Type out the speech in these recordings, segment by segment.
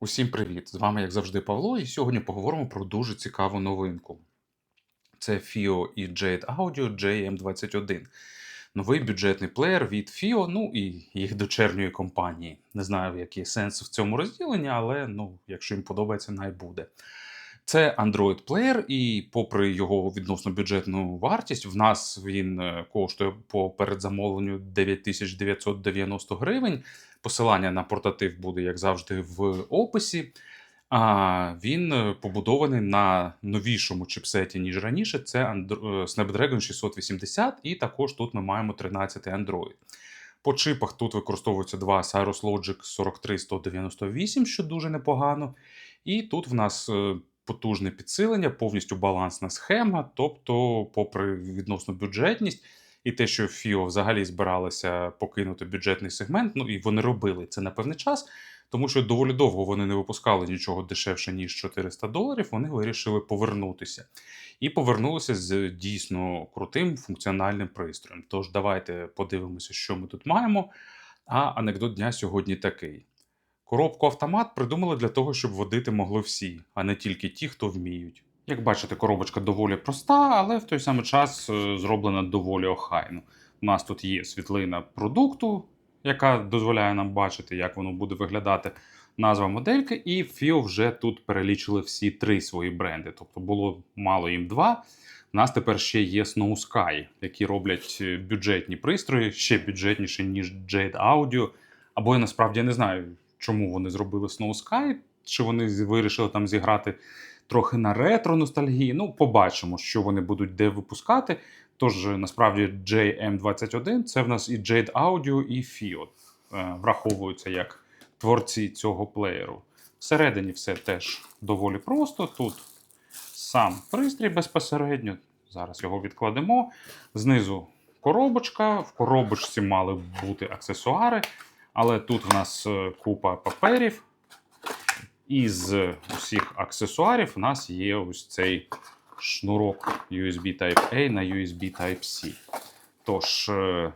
Усім привіт! З вами, як завжди, Павло, і сьогодні поговоримо про дуже цікаву новинку. Це FIO і Jade Audio JM21. Новий бюджетний плеєр від FIO, ну і їх дочерньої компанії. Не знаю, який сенс в цьому розділенні, але ну, якщо їм подобається, най буде. Це Android плеєр, і попри його відносно бюджетну вартість, в нас він е, коштує по передзамовленню 9990 гривень. Посилання на портатив буде, як завжди, в описі. А він е, побудований на новішому чипсеті, ніж раніше. Це е, Snapdragon 680, і також тут ми маємо 13 Android. По чипах тут використовуються два Cyrus Logic 43198, що дуже непогано. І тут в нас потужне підсилення, повністю балансна схема. Тобто, попри відносну бюджетність, і те, що FIO взагалі збиралися покинути бюджетний сегмент, ну і вони робили це на певний час, тому що доволі довго вони не випускали нічого дешевше, ніж 400 доларів. Вони вирішили повернутися. І повернулися з дійсно крутим функціональним пристроєм. Тож давайте подивимося, що ми тут маємо. А анекдот дня сьогодні такий: коробку автомат придумали для того, щоб водити могли всі, а не тільки ті, хто вміють. Як бачите, коробочка доволі проста, але в той самий час е, зроблена доволі охайно. У нас тут є світлина продукту, яка дозволяє нам бачити, як воно буде виглядати. Назва модельки, і FIO вже тут перелічили всі три свої бренди. Тобто було мало їм два. У нас тепер ще є Snow Sky, які роблять е, бюджетні пристрої, ще бюджетніші, ніж Jade Audio. Або я насправді не знаю, чому вони зробили Snow Sky, чи вони вирішили там зіграти трохи на ретро ностальгії. Ну, побачимо, що вони будуть де випускати. Тож, е, насправді, JM21 це в нас і Jade Audio, і FIO е, враховуються як творці цього плеєру. Всередині все теж доволі просто. Тут сам пристрій безпосередньо. Зараз його відкладемо. Знизу коробочка. В коробочці мали бути аксесуари, але тут в нас е, купа паперів. Із усіх аксесуарів у нас є ось цей шнурок USB Type-A на USB Type-C. Тож, е,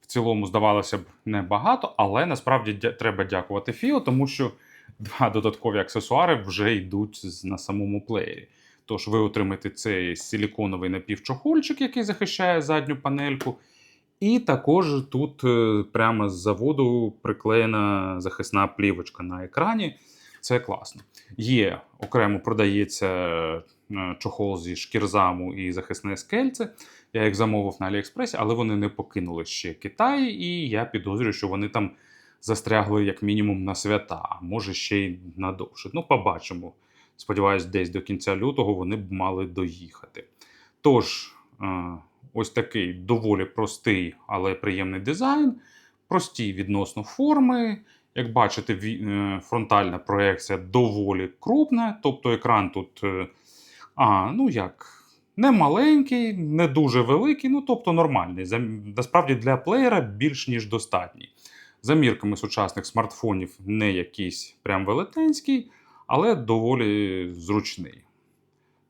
в цілому, здавалося б, небагато, але насправді треба дякувати FIO, тому що два додаткові аксесуари вже йдуть на самому плеєрі. Тож ви отримаєте цей силіконовий напівчохольчик, який захищає задню панельку. І також тут е, прямо з заводу приклеєна захисна плівочка на екрані. Це класно. Є окремо продається е, чохол зі шкірзаму і захисне скельце. Я їх замовив на Аліекспресі, але вони не покинули ще Китай, і я підозрюю, що вони там застрягли як мінімум на свята, а може ще й надовше. Ну, побачимо. Сподіваюсь, десь до кінця лютого вони б мали доїхати. Тож, е, ось такий доволі простий, але приємний дизайн, прості відносно форми. Як бачите, е, фронтальна проекція доволі крупна, тобто екран тут, е, а, ну як, не маленький, не дуже великий, ну тобто нормальний. Насправді для плеєра більш ніж достатній. За мірками сучасних смартфонів не якийсь прям велетенський, але доволі зручний.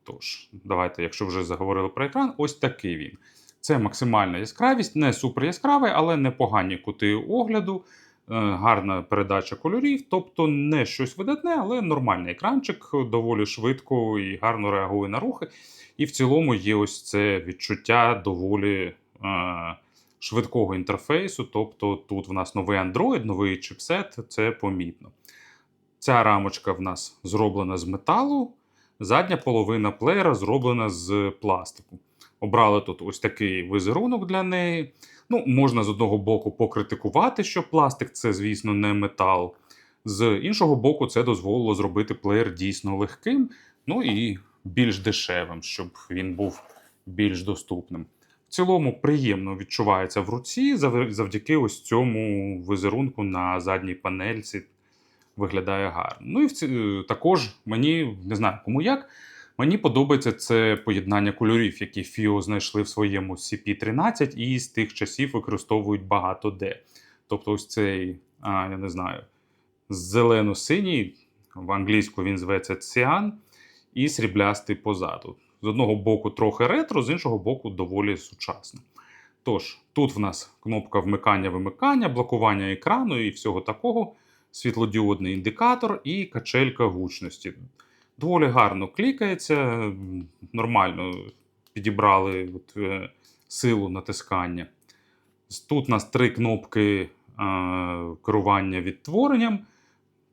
Тож, давайте, якщо вже заговорили про екран, ось такий він. Це максимальна яскравість, не супер яскравий, але непогані кути огляду, е, гарна передача кольорів, тобто не щось видатне, але нормальний екранчик, доволі швидко і гарно реагує на рухи. І в цілому є ось це відчуття доволі е, швидкого інтерфейсу. Тобто тут в нас новий Android, новий чипсет, це помітно. Ця рамочка в нас зроблена з металу, задня половина плеєра зроблена з пластику. Обрали тут ось такий візерунок для неї. Ну, можна з одного боку покритикувати, що пластик це, звісно, не метал. З іншого боку, це дозволило зробити плеєр дійсно легким, ну і більш дешевим, щоб він був більш доступним. В цілому приємно відчувається в руці завдяки ось цьому візерунку на задній панельці. Виглядає гарно. Ну і в ці... е, також мені не знаю кому як. Мені подобається це поєднання кольорів, які FIO знайшли в своєму CP13 і з тих часів використовують багато де. Тобто, ось цей, а, я не знаю, зелено-синій, в англійську він зветься ціан, і сріблястий позаду. З одного боку трохи ретро, з іншого боку, доволі сучасно. Тож, тут в нас кнопка вмикання-вимикання, блокування екрану і всього такого. Світлодіодний індикатор і качелька гучності. Доволі гарно клікається, нормально підібрали от, е, силу натискання. Тут у нас три кнопки е, керування відтворенням,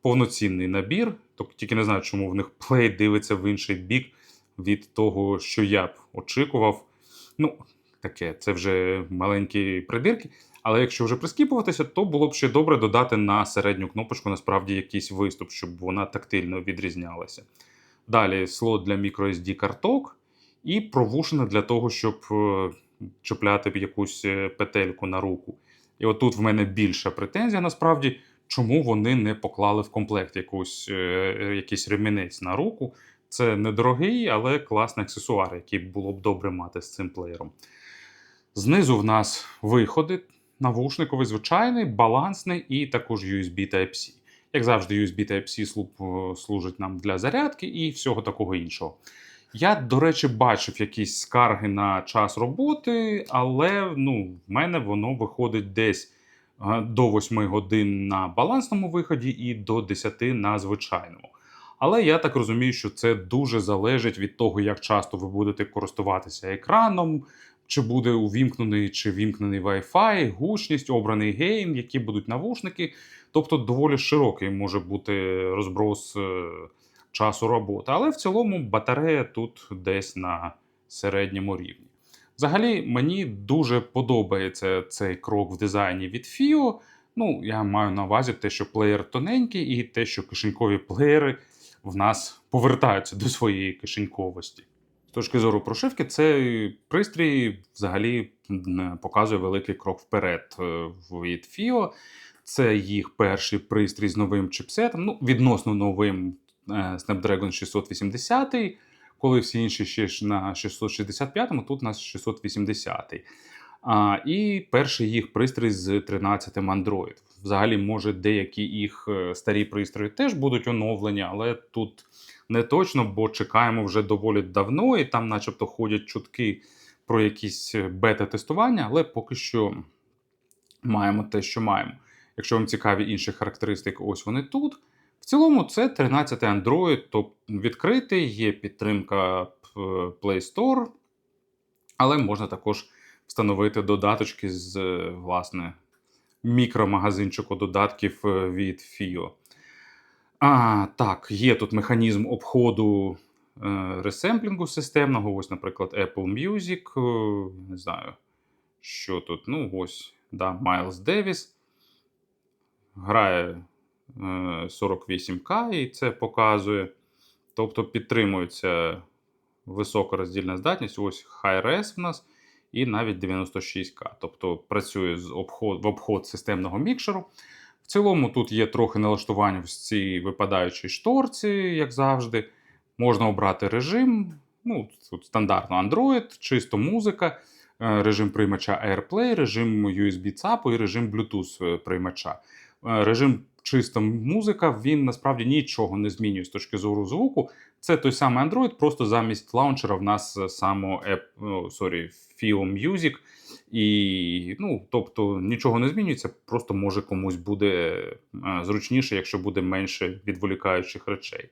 повноцінний набір. Тобто тільки не знаю, чому в них плей дивиться в інший бік від того, що я б очікував. Ну, таке, це вже маленькі придирки. Але якщо вже прискіпуватися, то було б ще добре додати на середню кнопочку насправді якийсь виступ, щоб вона тактильно відрізнялася. Далі слот для microSD карток і провушена для того, щоб е, чіпляти якусь е, петельку на руку. І отут в мене більша претензія насправді, чому вони не поклали в комплект якусь, е, якийсь ремінець на руку. Це недорогий, але класний аксесуар, який було б добре мати з цим плеєром. Знизу в нас виходи, навушниковий, звичайний, балансний і також USB Type-C. Як завжди, USB Type-C слу- служить нам для зарядки і всього такого іншого. Я, до речі, бачив якісь скарги на час роботи, але ну, в мене воно виходить десь е, до 8 годин на балансному виході і до 10 на звичайному. Але я так розумію, що це дуже залежить від того, як часто ви будете користуватися екраном, чи буде увімкнений чи вімкнений Wi-Fi, гучність, обраний гейм, які будуть навушники. Тобто доволі широкий може бути розброс е, часу роботи. Але в цілому батарея тут десь на середньому рівні. Взагалі, мені дуже подобається цей крок в дизайні від FIO. Ну, я маю на увазі те, що плеєр тоненький, і те, що кишенькові плеєри в нас повертаються до своєї кишеньковості. З точки зору прошивки, цей пристрій взагалі показує великий крок вперед е, від FIO. Це їх перший пристрій з новим чипсетом, ну, відносно новим е, Snapdragon 680, коли всі інші ще на 665, тут у нас 680. А, і перший їх пристрій з 13 Android. Взагалі, може, деякі їх е, старі пристрої теж будуть оновлені, але тут не точно, бо чекаємо вже доволі давно, і там, начебто, ходять чутки про якісь е, бета-тестування, але поки що маємо те, що маємо. Якщо вам цікаві інші характеристики, ось вони тут. В цілому, це 13 Android, тобто відкритий, є підтримка е, Play Store, але можна також встановити додаточки з е, власне мікромагазинчику додатків від FIO. А, так, є тут механізм обходу е, ресемплінгу системного. Ось, наприклад, Apple Music. е, Не знаю, що тут. Ну, ось, да, Miles Davis. Грає е, 48К і це показує. Тобто підтримується висока роздільна здатність. Ось Hi-Res в нас і навіть 96К. Тобто працює з обход, в обход системного мікшеру. Цілому тут є трохи налаштувань в цій випадаючій шторці, як завжди. Можна обрати режим. Ну, тут стандартно Android, чисто музика, е, режим приймача AirPlay, режим USB ЦАПу і режим Bluetooth е, приймача. Е, Режим чисто музика, він насправді нічого не змінює з точки зору звуку. Це той самий Android, просто замість лаунчера в нас е, само App, ну, sorry, FIO Music. І, ну, тобто нічого не змінюється, просто може комусь буде е, зручніше, якщо буде менше відволікаючих речей.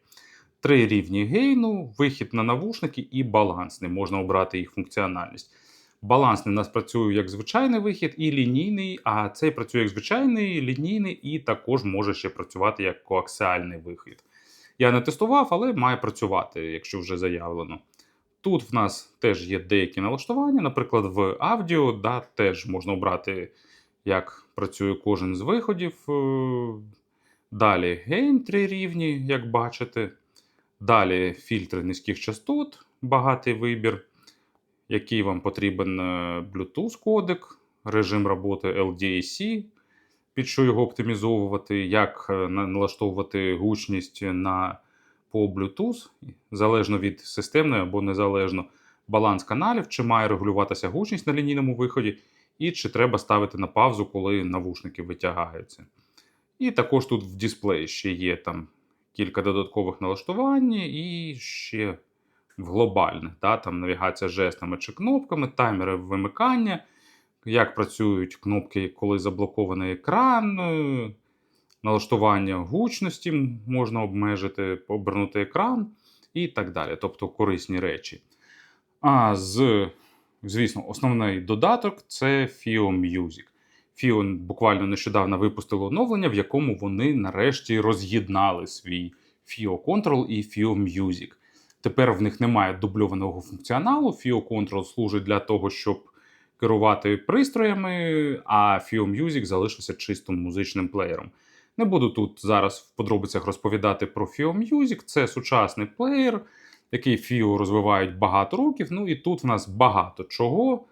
Три рівні гейну, вихід на навушники і балансний. Можна обрати їх функціональність. Балансний у нас працює як звичайний вихід і лінійний, а цей працює як звичайний, лінійний і також може ще працювати як коаксіальний вихід. Я не тестував, але має працювати, якщо вже заявлено. Тут в нас теж є деякі налаштування, наприклад, в аудіо да, теж можна обрати, як працює кожен з виходів. Е, Далі гейн три рівні, як бачите. Далі фільтри низьких частот, багатий вибір, який вам потрібен е, Bluetooth кодек, режим роботи LDAC, під що його оптимізовувати, як е, налаштовувати гучність на по Bluetooth, залежно від системної або незалежно баланс каналів, чи має регулюватися гучність на лінійному виході, і чи треба ставити на паузу, коли навушники витягаються. І також тут в дисплеї ще є там кілька додаткових налаштувань, і ще в глобальних, да, там навігація жестами чи кнопками, таймери вимикання, як працюють кнопки, коли заблокований екран, е, налаштування гучності можна обмежити, обернути екран і так далі. Тобто корисні речі. А з, звісно, основний додаток це FIO Music. FIO буквально нещодавно випустило оновлення, в якому вони нарешті роз'єднали свій FIO Control і FIO Music. Тепер в них немає дубльованого функціоналу. FIO Control служить для того, щоб керувати пристроями, а FIO Music залишився чистим музичним плеєром. Не буду тут зараз в подробицях розповідати про FIO Music. Це сучасний плеєр, який FIO розвивають багато років. Ну і тут в нас багато чого.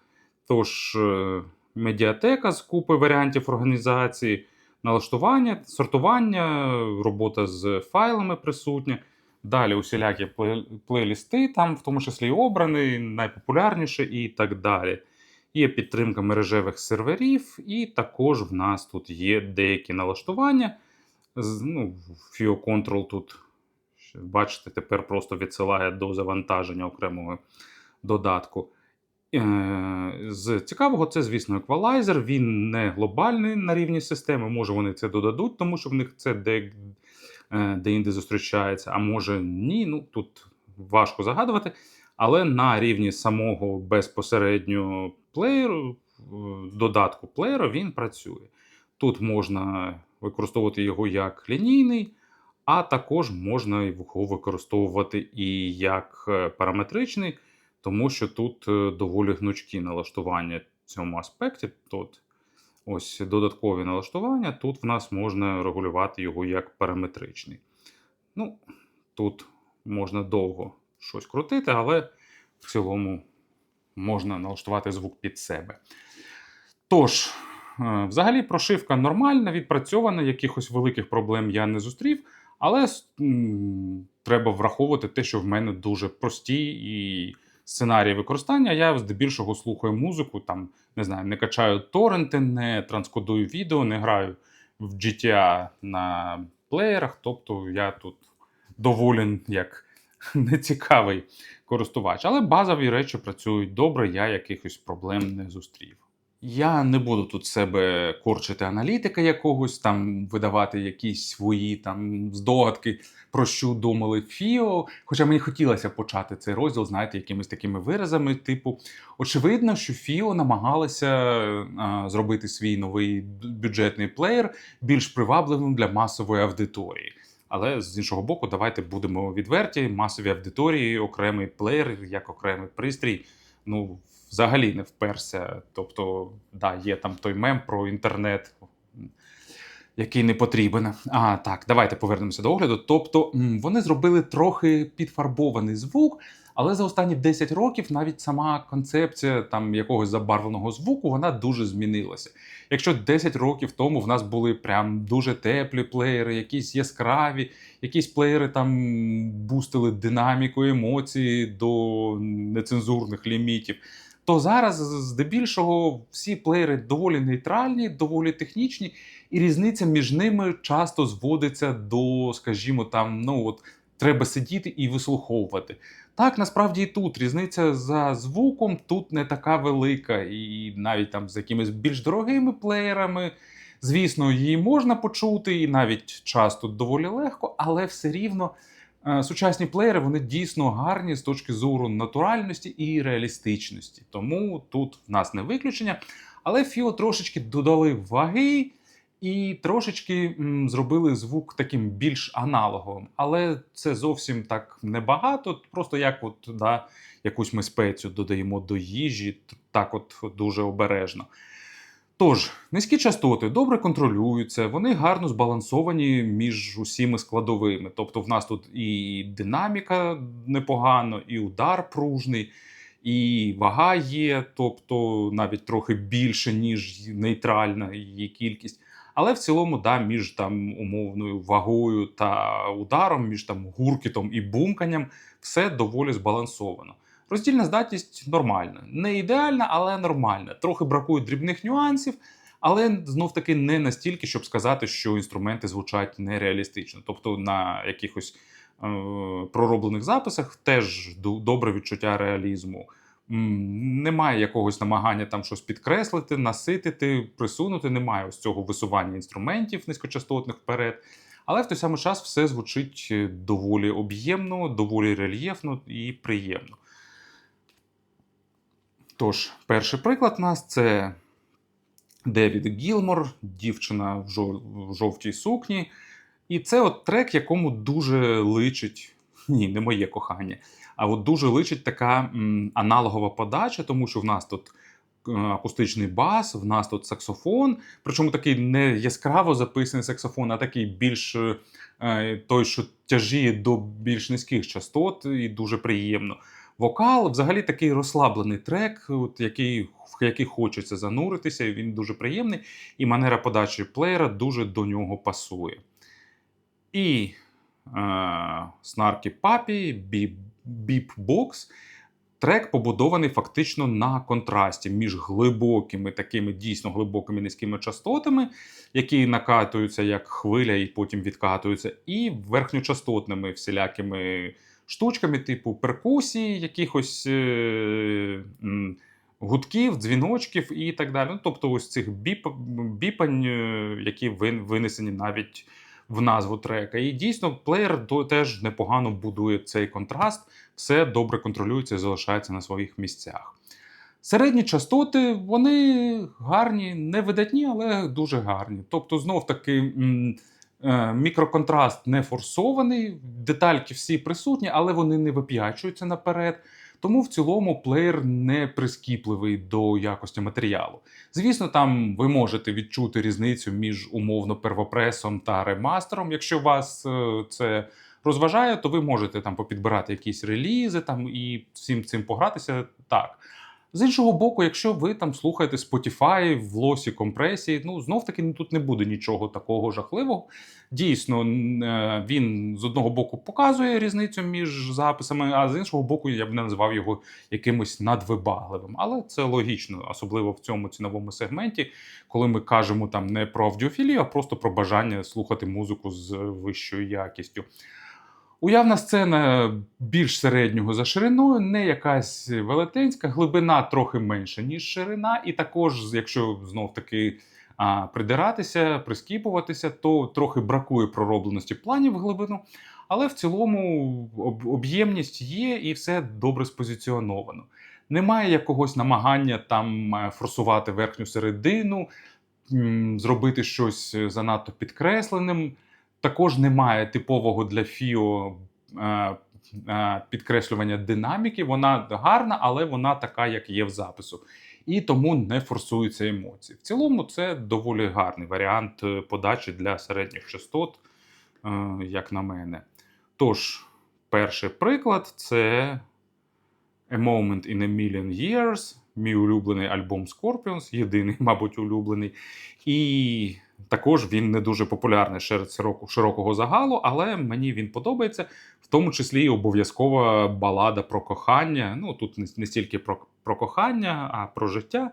Тож, е, медіатека з купи варіантів організації, налаштування, сортування, робота з файлами присутня. Далі усілякі плейлісти, там, в тому числі і обраний, найпопулярніше і так далі. Є підтримка мережевих серверів, і також в нас тут є деякі налаштування. Ну, FIO Control тут, бачите, тепер просто відсилає до завантаження окремого додатку. Е, З цікавого, це, звісно, еквалайзер. Він не глобальний на рівні системи. Може, вони це додадуть, тому що в них це де, де-інде зустрічається, а може ні. Ну тут важко загадувати. Але на рівні самого безпосередньо плеєру, е, додатку плеєра він працює. Тут можна використовувати його як лінійний, а також можна його використовувати і як е, параметричний, тому що тут е, доволі гнучкі налаштування в цьому аспекті. Тут ось додаткові налаштування. Тут в нас можна регулювати його як параметричний. Ну, тут можна довго щось крутити, але в цілому можна налаштувати звук під себе. Тож, е, взагалі, прошивка нормальна, відпрацьована, якихось великих проблем я не зустрів, але треба враховувати те, що в мене дуже прості і сценарії використання. Я здебільшого слухаю музику, там, не знаю, не качаю торренти, не транскодую відео, не граю в GTA на плеєрах. Тобто я тут доволен як нецікавий користувач. Але базові речі працюють добре, я якихось проблем не зустрів. Я не буду тут себе корчити аналітика якогось, там видавати якісь свої там здогадки, про що думали Фіо. Хоча мені хотілося почати цей розділ, знаєте, якимись такими виразами, типу, очевидно, що Фіо намагалися а, зробити свій новий бюджетний плеєр більш привабливим для масової аудиторії. Але з іншого боку, давайте будемо відверті. Масові аудиторії, окремий плеєр, як окремий пристрій, ну взагалі не вперся. Тобто, да, є там той мем про інтернет, який не потрібен. А так, давайте повернемося до огляду. Тобто, вони зробили трохи підфарбований звук. Але за останні 10 років навіть сама концепція там якогось забарвленого звуку вона дуже змінилася. Якщо 10 років тому в нас були прям дуже теплі плеєри, якісь яскраві, якісь плеєри там бустили динаміку емоцій до нецензурних лімітів, то зараз здебільшого всі плеєри доволі нейтральні, доволі технічні, і різниця між ними часто зводиться до, скажімо, там, ну от треба сидіти і вислуховувати. Так, насправді і тут різниця за звуком тут не така велика, і навіть там з якимись більш дорогими плеєрами, звісно, її можна почути, і навіть часто доволі легко, але все рівно сучасні плеєри вони дійсно гарні з точки зору натуральності і реалістичності. Тому тут в нас не виключення. Але Фіо трошечки додали ваги. І трошечки м, зробили звук таким більш аналоговим, але це зовсім так небагато. Просто як от да, якусь ми спецію додаємо до їжі, так от дуже обережно. Тож, низькі частоти добре контролюються, вони гарно збалансовані між усіми складовими. Тобто, в нас тут і динаміка непогано, і удар пружний, і вага є, тобто навіть трохи більше, ніж нейтральна її кількість. Але в цілому, да, між там умовною вагою та ударом, між там гуркітом і бумканням, все доволі збалансовано. Роздільна здатність нормальна, не ідеальна, але нормальна. Трохи бракує дрібних нюансів, але знов таки не настільки, щоб сказати, що інструменти звучать нереалістично. Тобто на якихось е, пророблених записах теж добре відчуття реалізму немає якогось намагання там щось підкреслити, наситити, присунути. Немає ось цього висування інструментів низькочастотних вперед. Але в той самий час все звучить е, доволі об'ємно, доволі рельєфно і приємно. Тож, перший приклад нас це Девід Гілмор, дівчина в, жов- в жовтій сукні. І це от трек, якому дуже личить, ні, не моє кохання, а от дуже личить така м, аналогова подача, тому що в нас тут е, акустичний бас, в нас тут саксофон, причому такий не яскраво записаний саксофон, а такий більш е, той, що тяжіє до більш низьких частот, і дуже приємно. Вокал взагалі такий розслаблений трек, от який, в який хочеться зануритися, і він дуже приємний, і манера подачі плеєра дуже до нього пасує. І е, Снаркі Папі, Біп, Біпбокс. Трек побудований фактично на контрасті між глибокими, такими дійсно глибокими низькими частотами, які накатуються як хвиля і потім відкатуються, і верхньочастотними всілякими штучками, типу перкусії, якихось е, гудків, дзвіночків і так далі. Ну, тобто, ось цих біп, біпань, е, які винесені навіть в назву трека. І дійсно, плеєр теж непогано будує цей контраст, все добре контролюється і залишається на своїх місцях. Середні частоти, вони гарні, не видатні, але дуже гарні. Тобто, знов таки. Е, Мікроконтраст не форсований, детальки всі присутні, але вони не вип'ячуються наперед. Тому в цілому плеєр не прискіпливий до якості матеріалу. Звісно, там ви можете відчути різницю між умовно первопресом та ремастером. Якщо вас е, це розважає, то ви можете там попідбирати якісь релізи там і всім цим погратися так. З іншого боку, якщо ви там слухаєте Spotify в лосі компресії, ну знов таки тут не буде нічого такого жахливого. Дійсно, е, він з одного боку показує різницю між записами, а з іншого боку, я б не назвав його якимось надвибагливим. Але це логічно, особливо в цьому ціновому сегменті, коли ми кажемо там не про аудіофілію, а просто про бажання слухати музику з вищою якістю. Уявна сцена більш середнього за шириною, не якась велетенська, глибина трохи менша, ніж ширина, і також, якщо знов таки придиратися, прискіпуватися, то трохи бракує проробленості планів в глибину. Але в цілому об'ємність є і все добре спозиціоновано. Немає якогось намагання там е, форсувати верхню середину, зробити щось занадто підкресленим. Також немає типового для Фіо е, е, підкреслювання динаміки. Вона гарна, але вона така, як є в запису. І тому не форсуються емоції. В цілому, це доволі гарний варіант е, подачі для середніх частот, як на мене. Тож, перший приклад це A Moment in a Million Years, мій улюблений альбом Scorpions, єдиний, мабуть, улюблений. І також він не дуже популярний серед широкого загалу, але мені він подобається, в тому числі і обов'язкова балада про кохання. Ну тут не, стільки про, про кохання, а про життя.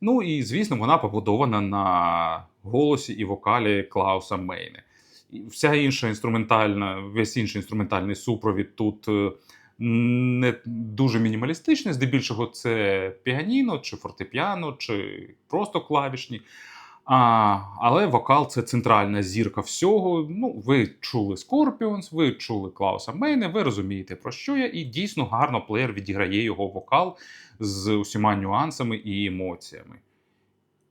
Ну і звісно, вона побудована на голосі і вокалі Клауса Мейне. І вся інша інструментальна, весь інший інструментальний супровід тут е, не дуже мінімалістичний. Здебільшого це піаніно, чи фортепіано, чи просто клавішні. А, але вокал це центральна зірка всього. Ну, ви чули Scorpions, ви чули Клауса Мейне, ви розумієте, про що я, і дійсно гарно плеєр відіграє його вокал з усіма нюансами і емоціями.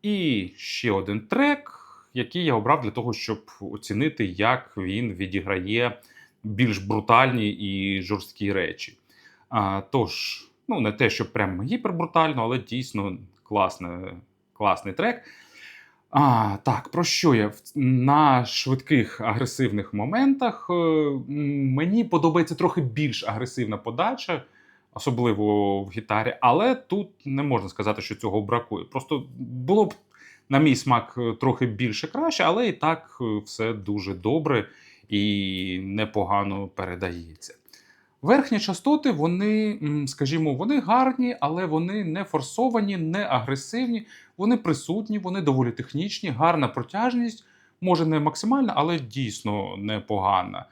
І ще один трек, який я обрав для того, щоб оцінити, як він відіграє більш брутальні і жорсткі речі. А, тож, ну, не те, що прям гіпербрутально, але дійсно класне, класний трек. А, так, про що я? На швидких агресивних моментах е, мені подобається трохи більш агресивна подача, особливо в гітарі, але тут не можна сказати, що цього бракує. Просто було б, на мій смак, е, трохи більше краще, але і так е, все дуже добре і непогано передається. Верхні частоти, вони, скажімо, вони гарні, але вони не форсовані, не агресивні, вони присутні, вони доволі технічні, гарна протяжність, може не максимальна, але дійсно непогана.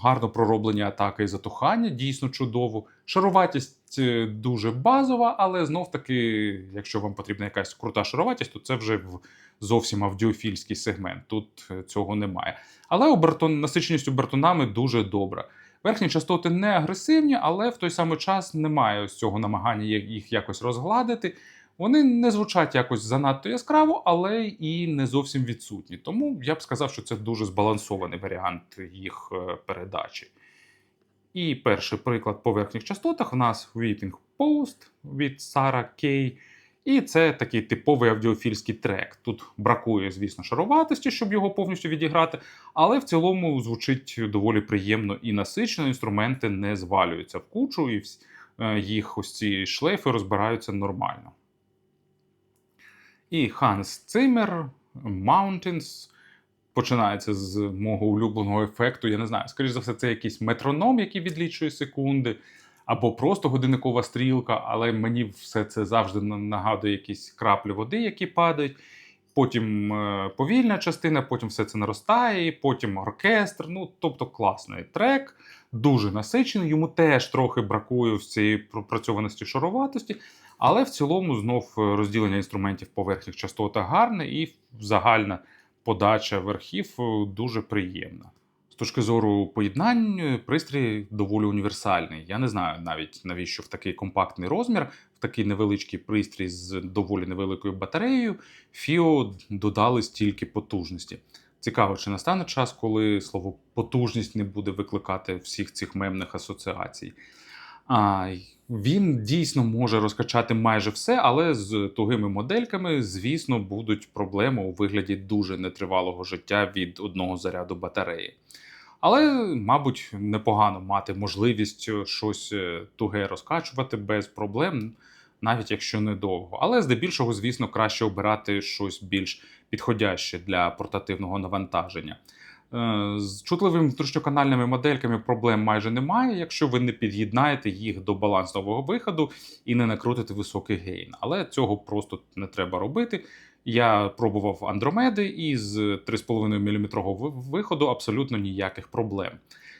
Гарно пророблені атаки і затухання, дійсно чудово. Шаруватість е, дуже базова, але знов таки, якщо вам потрібна якась крута шаруватість, то це вже в зовсім аудіофільський сегмент. Тут е, цього немає. Але обертон, насиченість обертонами дуже добра. Верхні частоти не агресивні, але в той самий час немає ось цього намагання їх якось розгладити. Вони не звучать якось занадто яскраво, але і не зовсім відсутні. Тому я б сказав, що це дуже збалансований варіант їх е, передачі. І перший приклад по верхніх частотах у нас Weeping Post від Sarah Kay. І це такий типовий аудіофільський трек. Тут бракує, звісно, шаруватості, щоб його повністю відіграти, але в цілому звучить доволі приємно і насичено. Інструменти не звалюються в кучу, і е, їх ось ці шлейфи розбираються нормально. І Ханс Циммер Mountains починається з мого улюбленого ефекту. Я не знаю, скоріш за все, це якийсь метроном, який відлічує секунди, або просто годинникова стрілка, але мені все це завжди нагадує якісь краплі води, які падають. Потім е, повільна частина, потім все це наростає, потім оркестр. Ну, тобто класний трек, дуже насичений. Йому теж трохи бракує ось цієї пропрацьованості шаруватості, але в цілому знов е, розділення інструментів по верхніх частотах гарне і загальна подача верхів е, дуже приємна. Точки зору поєднань, пристрій доволі універсальний. Я не знаю навіть навіщо в такий компактний розмір, в такий невеличкий пристрій з доволі невеликою батареєю, FIO додали стільки потужності. Цікаво, чи настане час, коли слово потужність не буде викликати всіх цих мемних асоціацій. А, він дійсно може розкачати майже все, але з тугими модельками, звісно, будуть проблеми у вигляді дуже нетривалого життя від одного заряду батареї. Але, мабуть, непогано мати можливість е, щось е, туге розкачувати без проблем, навіть якщо недовго. Але здебільшого, звісно, краще обирати щось більш підходяще для портативного навантаження. Е, З чутливими внутрішньоканальними модельками проблем майже немає, якщо ви не під'єднаєте їх до балансового виходу і не накрутите високий гейн. Але цього просто не треба робити. Я пробував андромеди і з 3,5 мм виходу абсолютно ніяких проблем.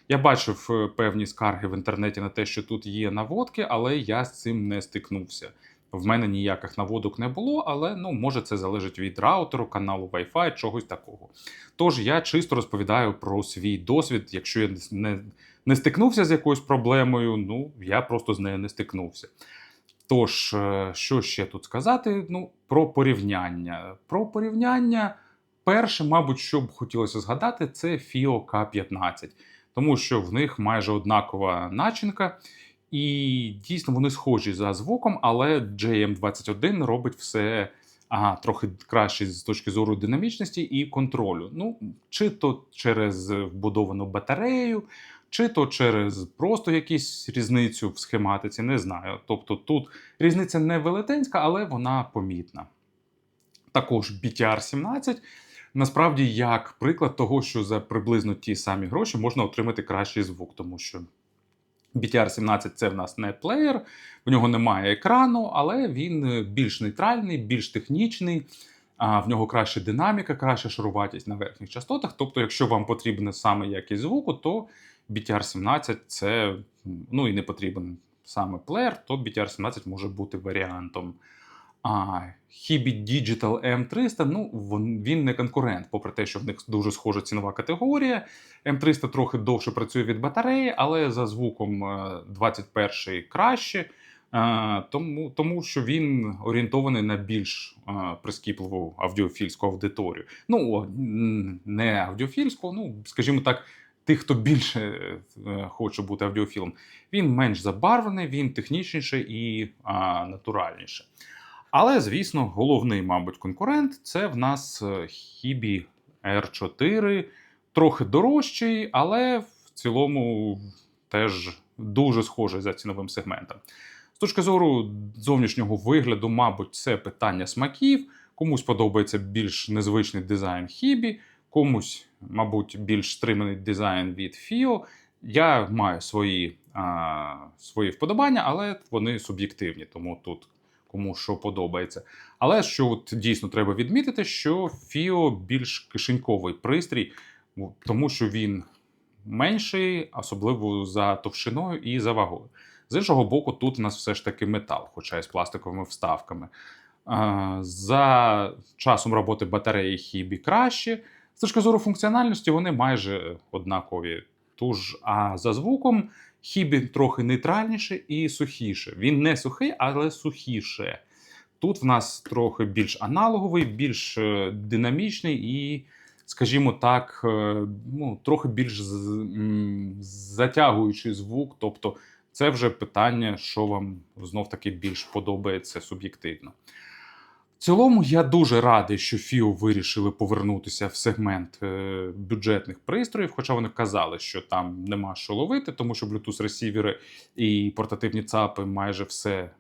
Я бачив е, певні скарги в інтернеті на те, що тут є наводки, але я з цим не стикнувся. В мене ніяких наводок не було, але ну може це залежить від раутеру, каналу Wi-Fi, чогось такого. Тож я чисто розповідаю про свій досвід. Якщо я не, не стикнувся з якоюсь проблемою, ну я просто з нею не стикнувся. Тож, е, що ще тут сказати? Ну, про порівняння. Про порівняння, перше, мабуть, що б хотілося згадати, це FIO K15, тому що в них майже однакова начинка. І дійсно вони схожі за звуком, але JM21 робить все ага, трохи краще з точки зору динамічності і контролю. Ну, чи то через вбудовану батарею, чи то через просто якусь різницю в схематиці, не знаю. Тобто тут різниця не велетенська, але вона помітна. Також BTR 17. Насправді, як приклад того, що за приблизно ті самі гроші можна отримати кращий звук, тому що BTR-17 це в нас не плеєр, в нього немає екрану, але він е, більш нейтральний, більш технічний. А в нього краща динаміка, краща шаруватість на верхніх частотах. Тобто, якщо вам потрібна саме якість звуку, то BTR-17 це ну і не потрібен саме плеєр, то BTR-17 може бути варіантом. А Hibi Digital M300, ну він не конкурент, попри те, що в них дуже схожа цінова категорія. М300 трохи довше працює від батареї, але за звуком е, 21 краще, е, тому, тому що він орієнтований на більш е, прискіпливу аудіофільську аудиторію. Ну, не аудіофільську, ну, скажімо так, тих, хто більше е, хоче бути аудіофілом. Він менш забарвлений, він технічніше і а, натуральніше. Але, звісно, головний, мабуть, конкурент це в нас е, Hibi R4, трохи дорожчий, але в цілому теж дуже схожий за ціновим сегментом. З точки зору зовнішнього вигляду, мабуть, це питання смаків. Комусь подобається більш незвичний дизайн Hibi, комусь, мабуть, більш стриманий дизайн від FIO. Я маю свої, а, свої вподобання, але вони суб'єктивні, тому тут кому що подобається. Але що от дійсно треба відмітити, що FIO більш кишеньковий пристрій, тому що він менший, особливо за товщиною і за вагою. З іншого боку, тут у нас все ж таки метал, хоча й з пластиковими вставками. А, За часом роботи батареї Хібі краще. З точки зору функціональності вони майже однакові. Тож, а за звуком Хібі трохи нейтральніше і сухіше. Він не сухий, але сухіше. Тут в нас трохи більш аналоговий, більш е, динамічний і, скажімо так, е, ну, трохи більш затягуючий звук. Тобто, це вже питання, що вам знов таки більш подобається суб'єктивно. Цілому я дуже радий, що FIO вирішили повернутися в сегмент е, бюджетних пристроїв, хоча вони казали, що там нема що ловити, тому що Bluetooth ресівери і портативні ЦАПи майже все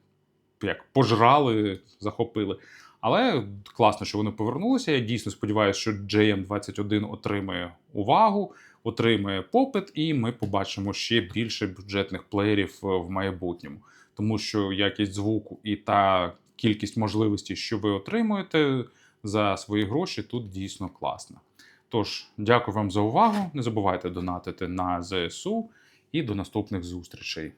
як пожрали, захопили. Але класно, що вони повернулися. Я дійсно сподіваюся, що JM21 отримає увагу, отримає попит, і ми побачимо ще більше бюджетних плеєрів е, в майбутньому. Тому що якість звуку і та кількість можливостей, що ви отримуєте за свої гроші, тут дійсно класна. Тож, дякую вам за увагу. Не забувайте донатити на ЗСУ і до наступних зустрічей.